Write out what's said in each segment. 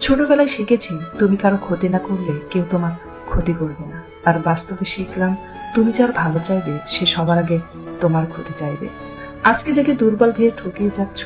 ছোটবেলায় শিখেছি, তুমি কারও ক্ষতি না করলে কেউ তোমার ক্ষতি করবে না। আর বাস্তবে শিখলাম, তুমি যার ভালো চাইবে, সে সবার আগে তোমার ক্ষতি চাইবে। আজকে যাকে দুর্বল ভেবে ঠকিয়ে যাচ্ছ,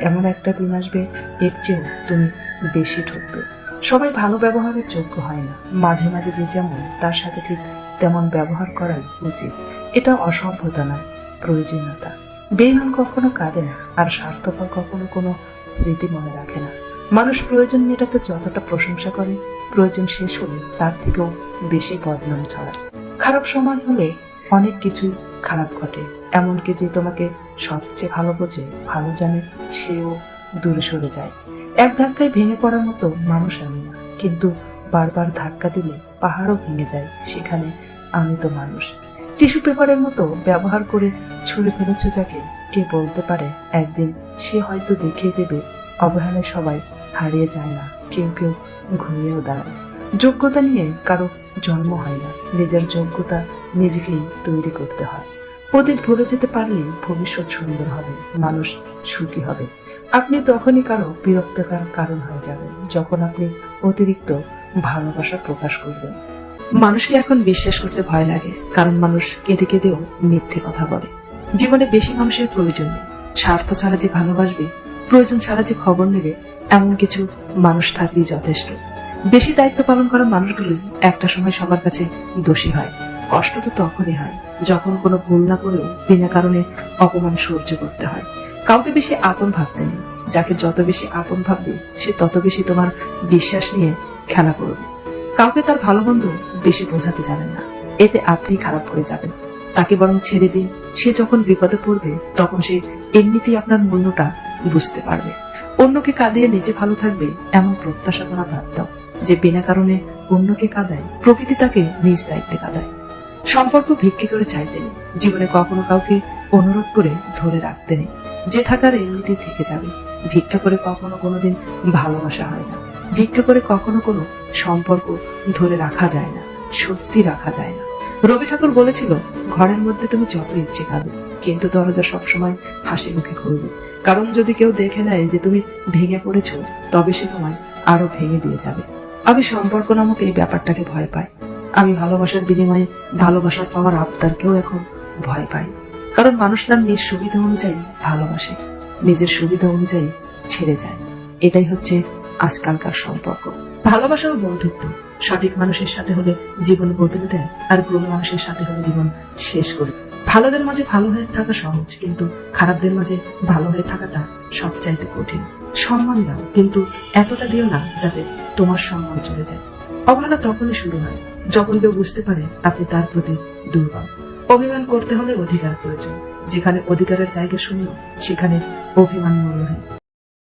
এমন একটা দিন আসবে, এর চেয়েও তুমি বেশি ঠকবে। সবাই ভালো ব্যবহারের যোগ্য হয় না। মাঝে মাঝে যে যেমন, তার সাথে ঠিক তেমন ব্যবহার করাই উচিত। এটা অসভ্যতা নয়, প্রয়োজনীয়তা। বেইমান কখনো কাঁদে না, আর স্বার্থপর কখনো কোনো স্মৃতি মনে রাখে না। মানুষ প্রয়োজন মেটাতে যতটা প্রশংসা করে, প্রয়োজন শেষ হলে তার থেকেও বেশি বদনাম ছড়ায়। খারাপ সময় হলে অনেক কিছুই খারাপ ঘটে। এমনকি যে তোমাকে সবচেয়ে ভালো বোঝে, ভালো জানে, সেও দূরে সরে যায়। এক ধাক্কায় ভেঙে পড়ার মতো মানুষ আমি না। কিন্তু বারবার ধাক্কা দিলে পাহাড়ও ভেঙে যায়, সেখানে আমি তো মানুষ। টিস্যু পেপারের মতো ব্যবহার করে ছুঁড়ে ফেলেছ যাকে, কে বলতে পারে, একদিন সে হয়তো দেখিয়ে দেবে, অবহেলায় সবাই হারিয়ে যায় না। কেউ কেউ ঘুরিয়েও দাঁড়ায়। যোগ্যতা নিয়ে কারও জন্ম হয় না। নিজের যোগ্যতা নিজেকেই তৈরি করতে হয়। অতীত ভুলে যেতে পারলে ভবিষ্যৎ সুন্দর হবে, মানুষ সুখী হবে। আপনি তখনই কারও বিরক্তকর কারণ হয়ে যাবেন, যখন আপনি অতিরিক্ত ভালোবাসা প্রকাশ করবেন। মানুষকে এখন বিশ্বাস করতে ভয় লাগে, কারণ মানুষ কেঁদে কেঁদেও মিথ্যে কথা বলে। জীবনে বেশি মানুষের প্রয়োজন নেই। স্বার্থ ছাড়া যে ভালোবাসবে, প্রয়োজন ছাড়া যে খবর নেবে এমন কিছু মানুষ থাকলেই যথেষ্ট। বেশি দায়িত্ব পালন করা মানুষগুলোই একটা সময় সবার কাছে দোষী হয়। কষ্ট তো তখনই হয় যখন কোনো ভুল না করেও বিনা কারণে অপমান সহ্য করতে হয়। কাউকে বেশি আপন ভাবতে নেই। যাকে যত বেশি আপন ভাববে, সে তত বেশি তোমার বিশ্বাস নিয়ে খেলা করবে। কাউকে তার ভালো মন্দ বেশি বোঝাতে জানেন না। এতে আপনি খারাপ হয়ে যাবেন। তাকে বরং ছেড়ে দিন। সে যখন বিপদে পড়বে, তখন সে এমনিতেই আপনার মূল্যটা বুঝতে পারবে। অন্যকে কাঁদিয়ে নিজে ভালো থাকবে এমন প্রত্যাশা করা বাদ দাও, যে বিনা কারণে অন্যকে কাঁদায়, প্রকৃতি তাকে নিজ দায়িত্বে কাঁদায়। সম্পর্ক ভিক্ষে করে চাইতে নেই, জীবনে কখনো কাউকে অনুরোধ করে ধরে রাখতে নেই। যে থাকার এমনিতেই থেকে যাবে, ভিক্ষা করে কখনো কোনোদিন ভালোবাসা হয় না। ভিক্ষা করে কখনো কোনো সম্পর্ক ধরে রাখা যায় না, সত্যি রাখা যায় না। রবি ঠাকুর বলেছিল, ঘরের মধ্যে তুমি যত ইচ্ছে কাঁদো কিন্তু দরজা সবসময় হাসি মুখে খুলবে। কারণ যদি কেউ দেখে নেয় যে তুমি ভেঙে পড়েছো, তবে সে তোমায় আরও ভেঙে দিয়ে যাবে। আমি সম্পর্ক নামক এই ব্যাপারটাকে ভয় পাই। আমি ভালোবাসার বিনিময়ে ভালোবাসার পাওয়ার আবদারকেও এখন ভয় পাই। কারণ মানুষ তার নিজ সুবিধা অনুযায়ী ভালোবাসে, নিজের সুবিধা অনুযায়ী ছেড়ে যায়। এটাই হচ্ছে আজকালকার সম্পর্ক। ভালোবাসা ও বন্ধুত্ব সঠিক মানুষের সাথে হলে জীবন বদলে দেয়, আর ভুল মানুষের সাথে হলে জীবন শেষ করে ভালোদের মাঝে ভালো হয়ে থাকা সহজ, কিন্তু খারাপদের মাঝে ভালো হয়ে থাকাটা সবচাইতে কঠিন। সম্মান দাও, কিন্তু এতটা দিও না যাতে তোমার সম্মান চলে যায়। অবহেলা তখনই শুরু হয়, যখন কেউ বুঝতে পারে আপনি তার প্রতি দুর্বল। অভিমান করতে হলে অধিকার প্রয়োজন, যেখানে অধিকারের জায়গা শূন্য সেখানে অভিমান মূল্যহীন।